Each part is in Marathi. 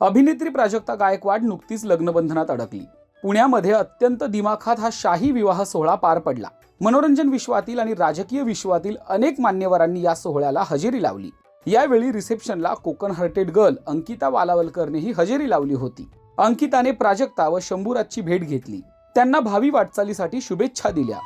अभिनेत्री प्राजक्ता गायकवाड नुकतीच लग्नबंधनात अडकली. पुण्यामध्ये अत्यंत दिमाखात हा शाही विवाह सोहळा पार पडला. मनोरंजन विश्वातील आणि राजकीय विश्वातील अनेक मान्यवरांनी या सोहळ्याला हजेरी लावली. यावेळी रिसेप्शनला कोकण हार्टेड गर्ल अंकिता वालावलकरनेही हजेरी लावली होती. अंकिताने प्राजक्ता व शंभूराजची भेट घेतली. त्यांना भावी वाटचालीसाठी शुभेच्छा दिल्या.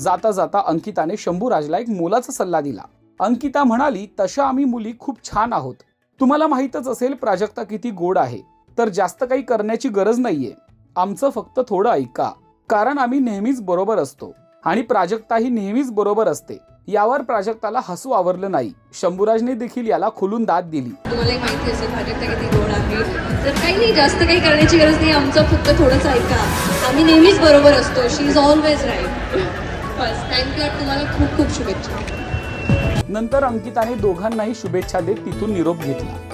जाता जाता अंकिताने शंभूराजला एक मोलाचा सल्ला दिला. अंकिता म्हणाली तशा आम्ही मुली खूप छान आहोत. तुम्हाला माहीतच असेल प्राजक्ता किती गोड आहे. तर जास्त काही करण्याची गरज नाहीये. आमचं फक्त थोडं ऐका. कारण आम्ही नेहमीच बरोबर असतो. आणि प्राजक्ता ही नेहमीच बरोबर असते. यावर प्राजक्ताला हसू आवरलं नाही. शंभूराजने देखील याला खुलून दाद दिली. तुम्हाला एक माहिती असेल किती गोड आहे. तर काही नाही जास्त काही करण्याची गरज नाही. आमचं फक्त थोडंसं ऐका. आम्ही नेहमीच बरोबर असतो. शी इज ऑलवेज राईट बस थँक्यू तुम्हाला खूप खूप शुभेच्छा. नंतर अंकिताने दोघांनाही शुभेच्छा देत तिथून निरोप घेतला.